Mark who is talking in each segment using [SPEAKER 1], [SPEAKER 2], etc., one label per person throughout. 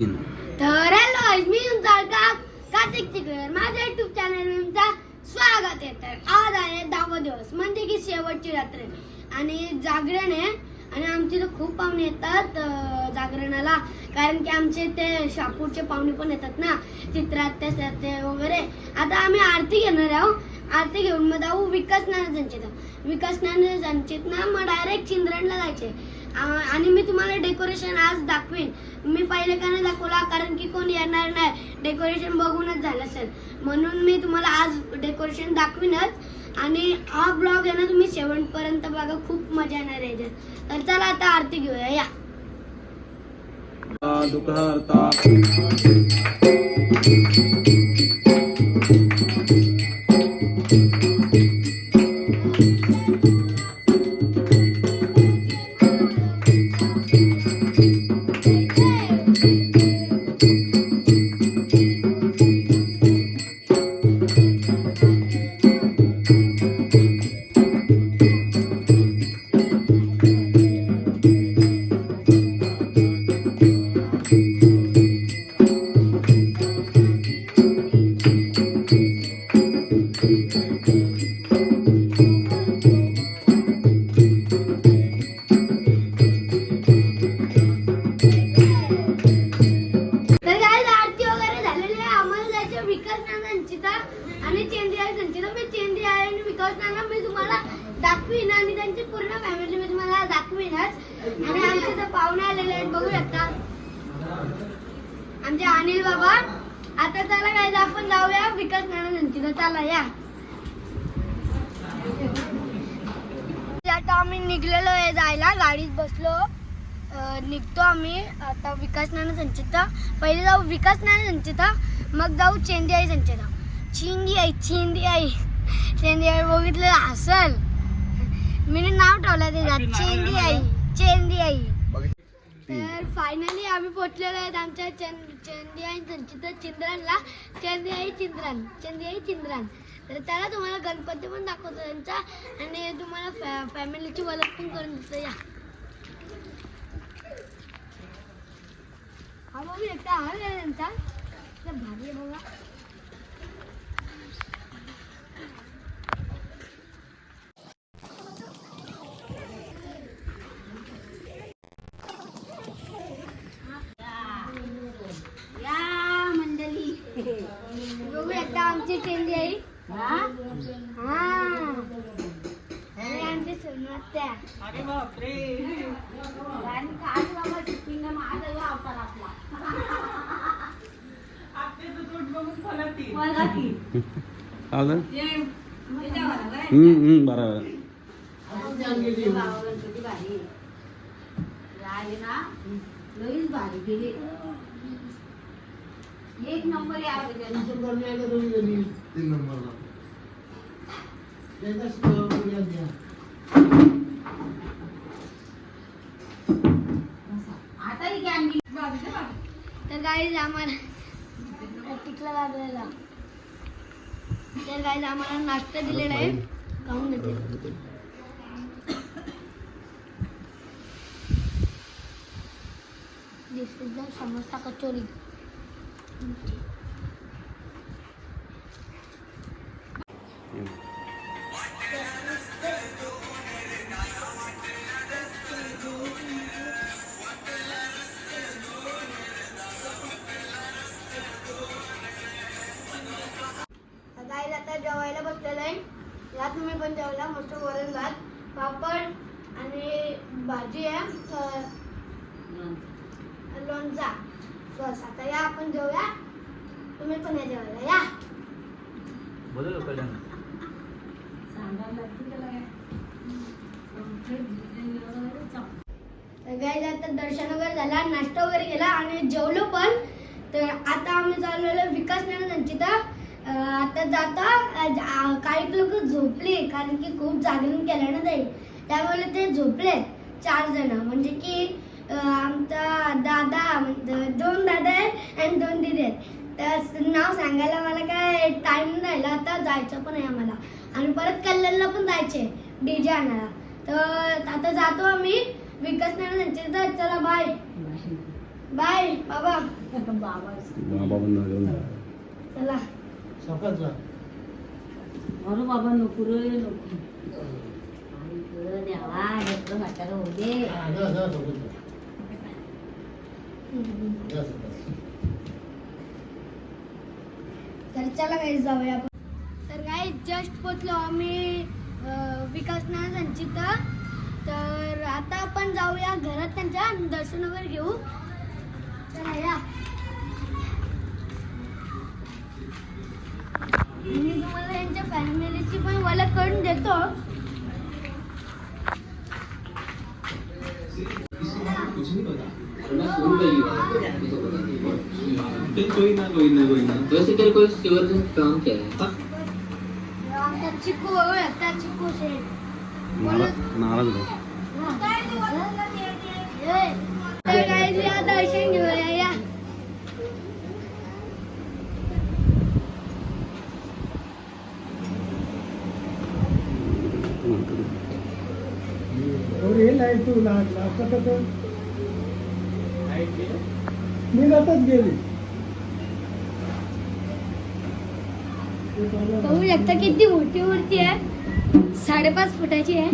[SPEAKER 1] तर हॅलो मी तुमचा का कार्तिक चिकर माझ्या युट्यूब चॅनल तुमचा स्वागत आहे. तर आज आहे दहावा दिवस म्हणजे की शेवटची रात्र. आणि जागरण आहे आणि आमचे तर खूप पाहुणे येतात जागरणाला. कारण की आमचे ते शापूरचे पाहुणे पण येतात ना चित्रात ते वगैरे. आता आम्ही आरती घेणार आहोत आरती घेऊन मग जाऊ विकास ज्ञान संचित विकास ज्ञान संचित ना मग डायरेक्ट चिंद्रणला जायचे. आणि मी तुम्हाला डेकोरेशन आज दाखवीन. मी पहिले का नाही दाखवला कारण की कोण येणार नाही. डेकोरेशन बघूनच झालं असेल. म्हणून मी तुम्हाला आज डेकोरेशन दाखवीनच. आणि हा ब्लॉग आहे ना तुम्ही शेवटपर्यंत बघा खूप मजा येणार आहे तर चला आता आरती घेऊया या.
[SPEAKER 2] दुःखहर्ता
[SPEAKER 1] निघतो आम्ही. आता विकास नाना संचिता. पहिले जाऊ विकास नाना संचिता मग जाऊ चेंदी आई संचिता. चिंदी आई चिंदी आई. चेंदी आई बघितलं असल. मी नाव ठेवलं त्याच्यात चेंदी आई चेंदी आई. तर फायनली आम्ही पोहोचलेलो आहेत आमच्या चें- चेंदी आई संचिता चिंद्रांना चेंदी आई चिंद्रान चेंदी आई चिंद्रान. तर त्याला तुम्हाला गणपती पण दाखवतो त्यांचा. आणि तुम्हाला फॅ फॅमिलीची ओळख पण करून देतो या हा हा आहे त्यांचा भारी आहे बघा या मंडळी. बघू एकदा आमची चेंदी आई हा? आणि आमची सोनात्या
[SPEAKER 3] अरे बापरे.
[SPEAKER 1] आणि खास बाबा शिपिंग अवतार आपला
[SPEAKER 3] आपले तर तोंड
[SPEAKER 2] हम्म बरोबर.
[SPEAKER 1] एक नंबर
[SPEAKER 4] तीन नंबरला
[SPEAKER 1] तर गाईज आम्हाला टिकला लागलेला तर गाईज आम्हाला नाश्ता दिलेला आहे. खाऊन घेते this is the samosa kachori. झाला नाश्ता वगैरे केला आणि जेवलो पण. तर आता आम्ही चाललेलो विकास ज्ञान तर आता जाता काही लोक झोपले कारण की खूप जागरण केलं ना ते. त्यामुळे ते झोपलेत चार जण. म्हणजे की आमचा दादा म्हणजे दोन दादा आहेत आणि दोन दिदी आहेत. तर नाव सांगायला मला काय टाईम राहिला आता जायचं पण आहे आम्हाला. आणि परत कल्याणला पण जायचे डीजे आणायला. तर आता जातो आम्ही. विकास नाना संचिता चला बाय बाय बाबा.
[SPEAKER 2] बाबा. पण लागेल
[SPEAKER 1] चला.
[SPEAKER 4] सकाळचा
[SPEAKER 3] अरे बाबा नको रे नको.
[SPEAKER 5] देवा लेकरं म्हातारं होऊ दे.
[SPEAKER 4] हा, जा, जा, सोबत जा. जा, सोबत.
[SPEAKER 1] तर चला काही जाऊया आपण. तर काही जस्ट पोचलो आम्ही अं, विकास नानांची तर आता आपण जाऊया घरात त्यांच्या दर्शन वगैरे घेऊ. चला या. मी तुम्हाला यांच्या फॅमिलीची पण ओळख करून देतो.
[SPEAKER 2] कोई ना कोई ना कोई ना
[SPEAKER 6] वैसे तेरे को सिवर का काम क्या है
[SPEAKER 1] चिक्कू शेठ.
[SPEAKER 2] नाराज नाराज
[SPEAKER 1] दर्शन घेऊया या.
[SPEAKER 4] निघतच गेली.
[SPEAKER 1] बघू शकता किती मोठी मूर्ती आहे. साडेपाच फुटाची आहे.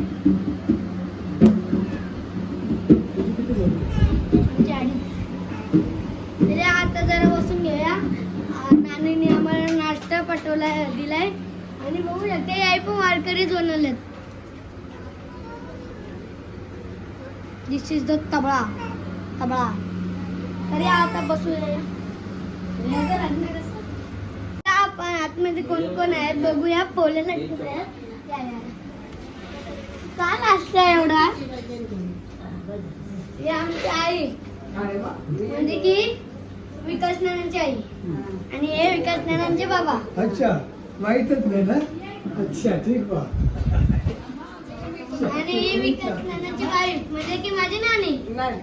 [SPEAKER 1] आमची आता जरा बसून घेऊया. नानीने आम्हाला नाश्ता पाठवला दिलाय. आणि बघू ते आई पण वारकरी बनवलेत. दिस इज द तबळा तबळा तरी आता बसूया. आपण आतमध्ये कोण कोण आहेत बघूया. पोलेला का नाश्ता एवढा? ही आमची आई. म्हणजे की विकास नानांची आई. आणि हे विकास नानांचे बाबा.
[SPEAKER 4] अच्छा माहीतच नाही ना? अच्छा ठीक बा
[SPEAKER 1] आणि ही विकास नानांची वाईफ म्हणजे की माझी नानी. आणि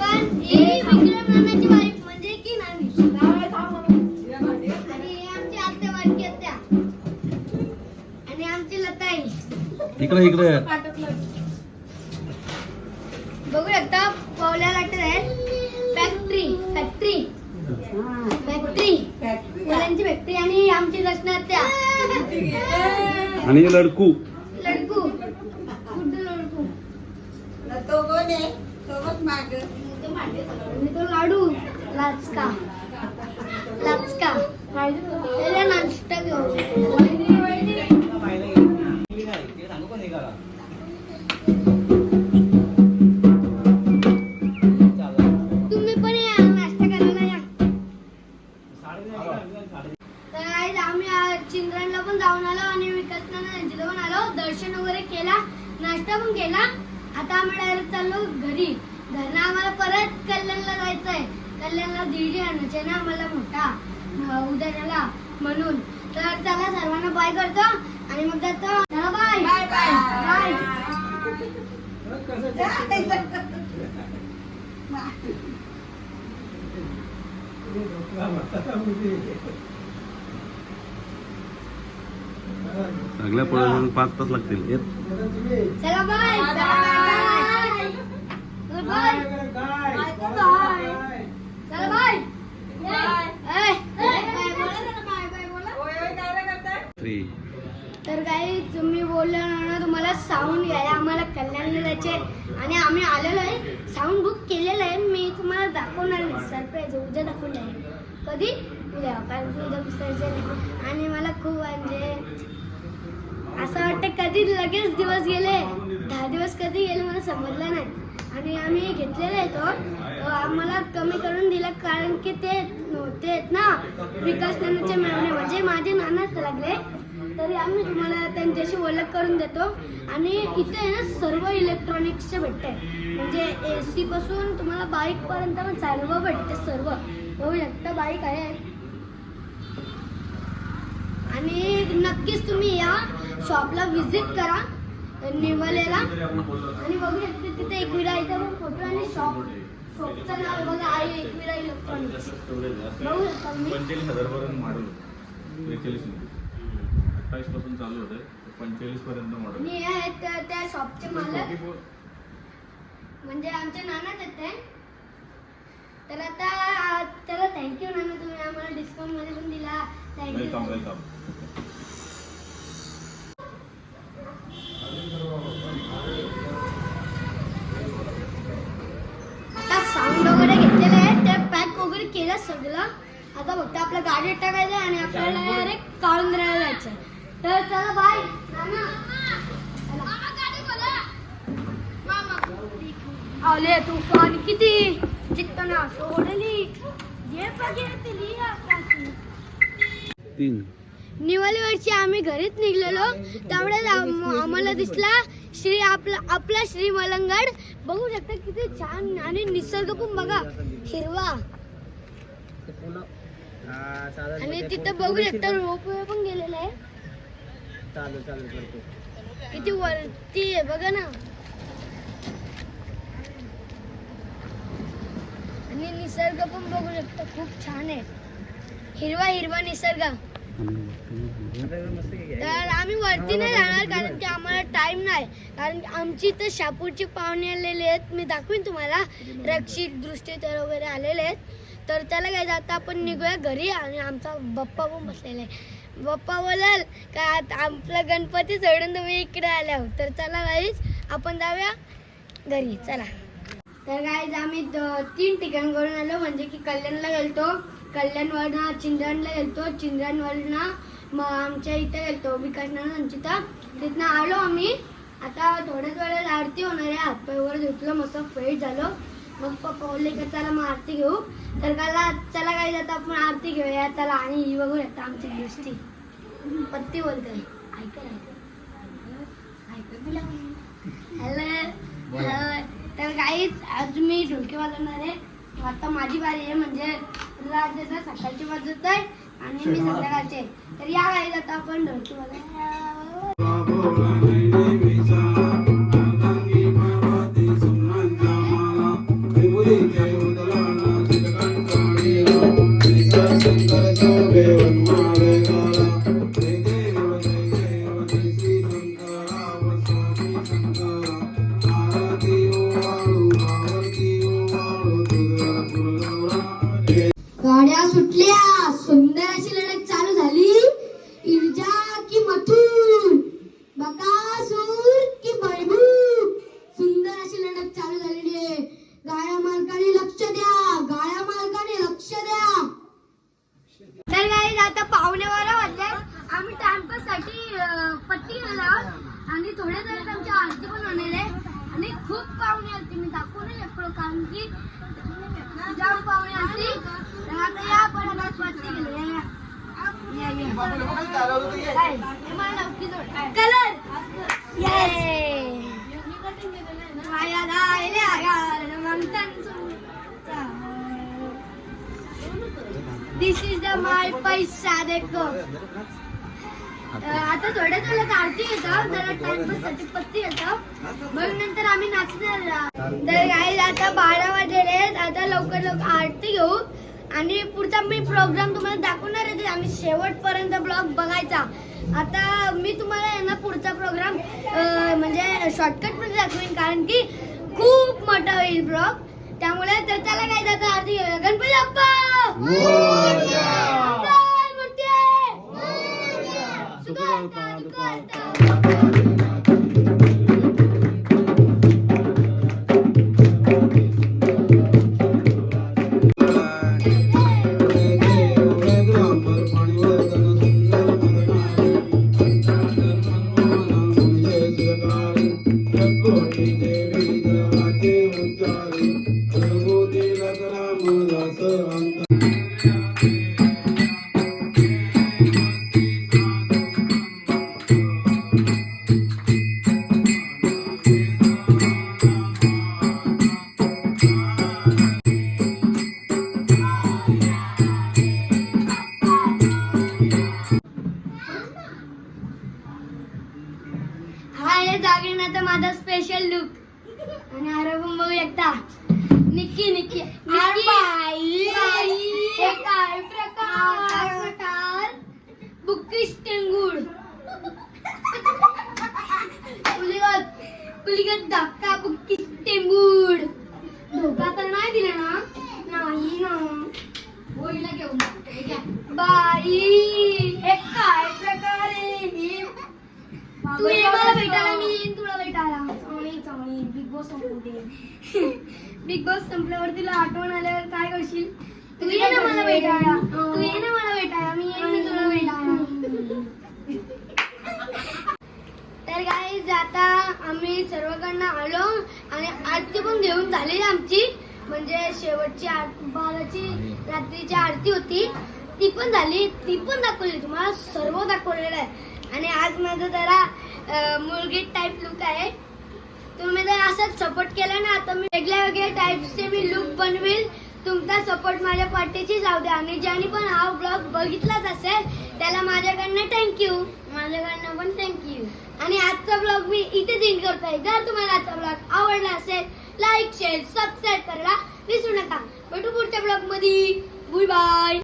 [SPEAKER 1] पण ही विक्रम नानाची वाईफ
[SPEAKER 2] इकडे इकडे.
[SPEAKER 1] बघू शकता पावल्या लागत आहेत. फॅक्टरी फॅक्टरी फॅक्टरी मुलांची फॅक्टरी आणि आमची रचना त्या
[SPEAKER 2] आणि हे लडकू.
[SPEAKER 1] लडकू. गुड्डू लडकू?
[SPEAKER 3] तो कोण आहे? सोबत माग?
[SPEAKER 1] आणि तो लाडू. लाचका. लाचका. नाश्ता घेऊ आणायचे ना आम्हाला मोठा अं, उद्याला म्हणून. तर चला सर्वांना बाय करतो आणि मग जातो. चला बाय बाय बाय
[SPEAKER 2] सगळ्या पोळ्या पाच तास लागतील. येत.
[SPEAKER 1] चला बाय बाय बाय बाय चला बाय बाय
[SPEAKER 2] थ्री
[SPEAKER 1] तर काही तुम्ही बोललं ना तुम्हाला साऊंड घ्यायला आम्हाला कल्याणला जायचे आणि आम्ही आलेलो आहे. साऊंड बुक केलेलं आहे. मी तुम्हाला दाखवणार नाही. सरप्राईज उद्या दाखवणार आहे. कधी? उद्या कारण की उद्या विसर्जन आणि मला खूप म्हणजे असं वाटतं कधी लगेच दिवस गेले. दहा दिवस कधी गेले मला समजलं नाही. आणि आम्ही घेतलेला आहे तो. आम्हाला कमी करून दिला कारण की ते ते आहेत ना. विकास नानाचे मॅमने म्हणजे माझे नानाच लागले. तरी आम्ही तुम्हाला त्यांच्याशी ओळख करून देतो. आणि इथे आहे ना सर्व इलेक्ट्रॉनिक्सचे भेटते. म्हणजे ए सी पासून तुम्हाला बाईक पर्यंत पण सर्व भेटते सर्व. बघू शकता बाईक आहे. आणि नक्कीच तुम्ही या शॉपला व्हिजिट करा निवलेला. आणि बघू शकते तिथे एकविरा इथे पण फोटो आणि शॉप शॉपचं नाव बघा आहे एकविरा इलेक्ट्रॉनिक्स बघू शकता तुम्ही.
[SPEAKER 7] पंचेचाळीस मॉडेल अठ्ठावीसपासून चालू होते पंचेचाळीस पर्यंत मॉडेल
[SPEAKER 1] हे आहेत त्या- त्या शॉपचे मालक. म्हणजे आमचे नानाच आहेत ते. तर आता त्याला थँक्यू नाना तुम्ही आम्हाला डिस्काउंटमध्ये पण दिला.
[SPEAKER 7] वेलकम
[SPEAKER 1] थँक्यू
[SPEAKER 7] वेलकम
[SPEAKER 1] आता साऊंड वगैरे घेतलेले आहे. ते पॅक वगैरे केलं सगळं. आता फक्त आपल्या गाडीत टाकायचं आणि आपल्याला डायरेक्ट काळुंद्र्याला जायचं तर चला बाय. नाना आले तुफान किती? चित्तना सोडली. जे बघे ते लिहा काकी.
[SPEAKER 2] तीन.
[SPEAKER 1] निवाली वर्षी आम्ही घरीच निघलेलो. आम- आम्हाला दिसला श्री आपला आपला श्री मलंगड. बघू शकता किती छान आणि निसर्ग पण बघा. हिरवा. आणि तिथं बघू शकता रोपवे पण गेलेला आहे. किती वरती आहे बघा ना. आणि निसर्ग पण बघू शकता खूप छान आहे. हिरवा हिरवा निसर्ग. तर आम्ही वरती नाही जाणार कारण की आम्हाला टाइम नाही. कारण आमची इथं शापूरची पाहुणे आलेले आहेत. मी दाखवीन तुम्हाला. रक्षित दृष्टीतर वगैरे आलेले आहेत. तर त्याला काय जाता आपण निघूया घरी आणि आमचा बप्पा पण बसलेला आहे. बाप्पा बोलाल का आता आपला गणपती सोडून तुम्ही इकडे आल्या हो. तर चला गाईज आपण जाऊया घरी. चला. तर गाईज आम्ही तीन ठिकाणवरून आलो म्हणजे की कल्याणला गेलतो. कल्याणवरनं चिंद्रांना गेलतो. चिंद्रांवरनं मग आमच्या इथे गेलतो विकास तिथं तिथनं आलो आम्ही. आता थोड्याच वेळेला आरती होणार आहे. हातपायवर वगैरे धुतलं मस्त फ्रेश झालो. मग पप्पा बोलले का चला मग आरती घेऊ. तर काला चला काय जातं आपण आरती घेऊया. चला आणि ही बघू शकता आमची दृष्टी पत्ती बोलते. ऐका ऐका. हॅलो. तर काहीच आज मी ढोलकी वाजवणार आहे. आता माझी बारी आहे म्हणजे सकाळची वाजवत आहे आणि मी संध्याकाळचे तर या गाईत आता आपण ढोलकी वाजवणार examen. Colour this is the my पैसा देखो आता थोड्या वेळात आरती येतात जरा टाइमपाससाठी पत्ती येतात मग नंतर आम्ही नाचणार तर काही आता बारा वाजले आता लवकर लवकर आरती घेऊ. आणि पुढचा मी प्रोग्राम तुम्हाला दाखवणार आहे आम्ही शेवटपर्यंत ब्लॉग बघायचा. आता मी तुम्हाला आहे ना पुढचा प्रोग्राम म्हणजे शॉर्टकटमध्ये दाखवेन. कारण की खूप मोठा होईल ब्लॉग त्यामुळे तर त्याला काय जातं घेऊया. गणपती बाप्पा! जागरणाचा माझा स्पेशल लुक आणि आरोग्य बघू शकता. निक्की निक्की. काय प्रकार? बुकिश टेंगुळ. उलिगत कुलीगत धक्का बुक्की टेंबूड धोका तर नाही दिला ना? नाही ना. बाई. हे काय प्रकार आहे हे? तू ये मला भेटायला मी येईन तुला भेटायला चांगली चांगली बिग बॉस संपू दे बिग बॉस संपल्यावर तुला आठवण आल्यावर काय करशील? तू ये ना मला भेटायला. तू ये ना मला भेटायला. मी येईन मी तुला भेटायला. तर काय आता आम्ही सर्वकडनं आलो आणि आरती पण घेऊन झाली आमची. म्हणजे शेवटची बाराची रात्रीची आरती होती. ती पण झाली. ती पण दाखवली. तुम्हाला सर्व दाखवलेलं आहे. आणि आज माझं जरा मुलगी टाईप लुक आहे. तुम्ही जर असंच सपोर्ट केला ना तर मी वेगळ्या वेगळ्या टाईपचे मी लुक बनवेल. तुमचा सपोर्ट माझ्या पाठीची जाऊ द्या. आणि ज्याने पण हा ब्लॉग बघितलाच असेल त्याला माझ्याकडनं थँक्यू माझ्याकडनं पण थँक्यू आणि आजचा ब्लॉग मी इथेच एंड करतोय. जर तुम्हाला आजचा ब्लॉग आवडला असेल लाईक शेअर सबस्क्राईब करायला विसरू नका. भेटू पुढच्या ब्लॉगमध्ये बाय बाय